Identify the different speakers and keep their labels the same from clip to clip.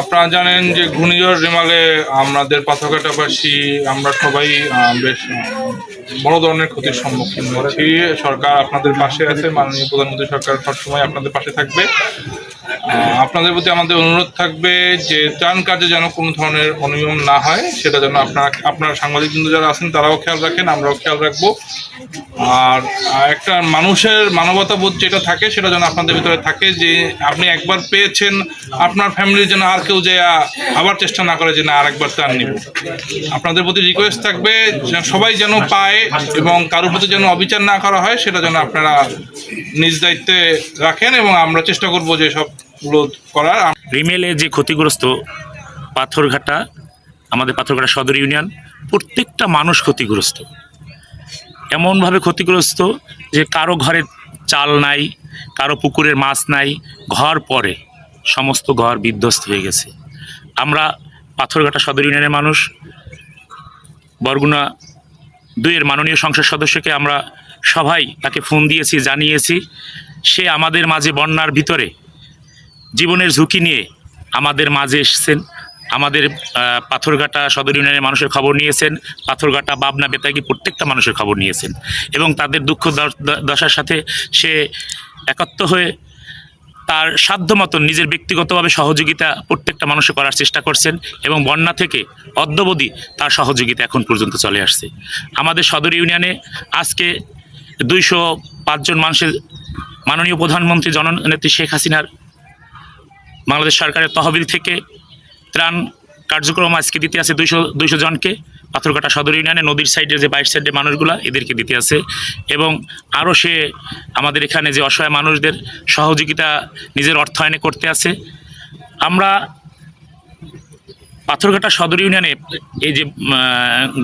Speaker 1: আপনারা জানেন যে ঘূর্ণিঝড় রিমালে আমাদের পাথরঘাটাবাসী, আমরা সবাই বেশ বড় ধরনের ক্ষতির সম্মুখীন হচ্ছি সরকার আপনাদের পাশে আছে, মাননীয় প্রধানমন্ত্রী সরকার সবসময় আপনাদের পাশে থাকবে। আপনাদের প্রতি আমাদের অনুরোধ থাকবে যে ত্রাণ কাজে যেন কোনো ধরনের অনিয়ম না হয়, সেটা যেন আপনারা আপনারা সাংবাদিক বৃন্দ যারা আছেন, তারাও খেয়াল রাখেন, আমরাও খেয়াল রাখব। আর একটা মানুষের মানবতা বোধ যেটা থাকে, সেটা যেন আপনাদের ভিতরে থাকে যে আপনি একবার পেয়েছেন, আপনার ফ্যামিলির যেন আর কেউ যে আবার চেষ্টা না করে যে না, আরেকবার ত্রাণ নিব। আপনাদের প্রতি রিকোয়েস্ট থাকবে সবাই যেন পায় এবং কারোর প্রতি যেন অবিচার না করা হয়, সেটা যেন আপনারা নিজ দায়িত্বে রাখেন এবং আমরা চেষ্টা করব যে সবগুলো করার।
Speaker 2: রিমেলে যে ক্ষতিগ্রস্ত পাথরঘাটা, আমাদের পাথরঘাটা সদর ইউনিয়ন, প্রত্যেকটা মানুষ ক্ষতিগ্রস্ত। এমনভাবে ক্ষতিগ্রস্ত যে কারও ঘরে চাল নাই, কারও পুকুরের মাছ নাই, ঘর পরে, সমস্ত ঘর বিধ্বস্ত হয়ে গেছে। আমরা পাথরঘাটা সদর ইউনিয়নের মানুষ, বরগুনা দুইয়ের মাননীয় সংসদ সদস্যকে আমরা সবাই তাকে ফোন দিয়েছি, জানিয়েছি, সে আমাদের মাঝে বন্যার ভিতরে জীবনের ঝুঁকি নিয়ে আমাদের মাঝে এসেছেন। আমাদের পাথরঘাটা সদর ইউনিয়নের মানুষের খবর নিয়েছেন, পাথরঘাটা, বাবনা, বেতাগি প্রত্যেকটা মানুষের খবর নিয়েছেন এবং তাদের দুঃখ দশার সাথে সে একাত্ম হয়ে তার সাধ্য মতন নিজের ব্যক্তিগতভাবে সহযোগিতা প্রত্যেকটা মানুষে করার চেষ্টা করছেন এবং বন্যা থেকে অদ্যবধি তার সহযোগিতা এখন পর্যন্ত চলে আসছে। আমাদের সদর ইউনিয়নে আজকে দুইশো পাঁচজন মানুষের মাননীয় প্রধানমন্ত্রী জননেত্রী শেখ হাসিনার বাংলাদেশ সরকারের তহবিল থেকে ত্রাণ কার্যক্রম আজকে দিতে আছে দুইশো দুইশো জনকে। পাথরঘাটা সদর ইউনিয়নে নদীর সাইডে যে বাইর সাইডে মানুষগুলো এদেরকে দিতে আছে। এবং আরও সে আমাদের এখানে যে অসহায় মানুষদের সহযোগিতা নিজের অর্থায়নে করতে আছে। আমরা পাথরঘাটা সদর ইউনিয়নে এই যে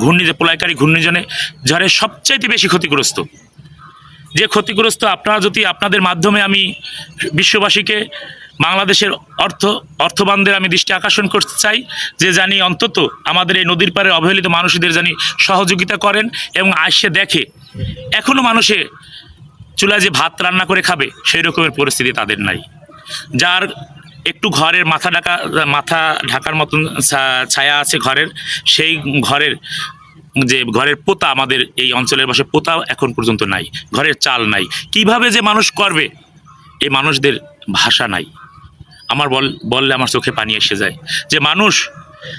Speaker 2: ঘূর্ণি যে, পোলাইকারী ঘূর্ণিঝড়ে ঝড়ের সবচাইতে বেশি ক্ষতিগ্রস্ত। যে ক্ষতিগ্রস্ত আপনারা যদি আপনাদের মাধ্যমে আমি বিশ্ববাসীকে বাংলাদেশের অর্থ অর্থবানদের আমি দৃষ্টি আকর্ষণ করতে চাই, যে জানি অন্তত আমাদের এই নদীর পাড়ে অবহেলিত মানুষদের জানি সহযোগিতা করেন এবং আসে দেখে। এখনও মানুষে চুলায় যে ভাত রান্না করে খাবে, সেই রকমের পরিস্থিতি তাদের নাই। যার একটু ঘরের মাথা ঢাকা, মাথা ঢাকার মতন ছায়া আছে ঘরের, সেই ঘরের যে ঘরের পোতা আমাদের এই অঞ্চলের বসে পোতা এখন পর্যন্ত নাই, ঘরের চাল নাই। কীভাবে যে মানুষ করবে? এই মানুষদের ভাষা নাই। আমার বল, বললে আমার চোখে পানি এসে যায়। যে মানুষ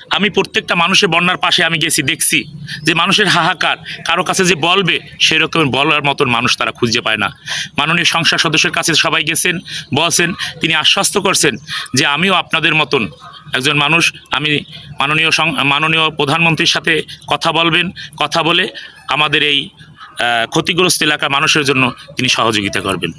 Speaker 2: আমি প্রত্যেকটা মানুষের বন্যার পাশে আমি গেছি, দেখছি যে মানুষের হাহাকার, কারও কাছে যে বলবে সেই রকমের বলার মতন মানুষ তারা খুঁজে পায় না। মাননীয় সংসদ সদস্যের কাছে সবাই গেছেন, বলছেন, তিনি আশ্বস্ত করছেন যে আমিও আপনাদের মতন একজন মানুষ, আমি মাননীয় সং- মাননীয় প্রধানমন্ত্রীর সাথে কথা বলবেন, কথা বলে আমাদের এই ক্ষতিগ্রস্ত এলাকার মানুষের জন্য তিনি সহযোগিতা করবেন।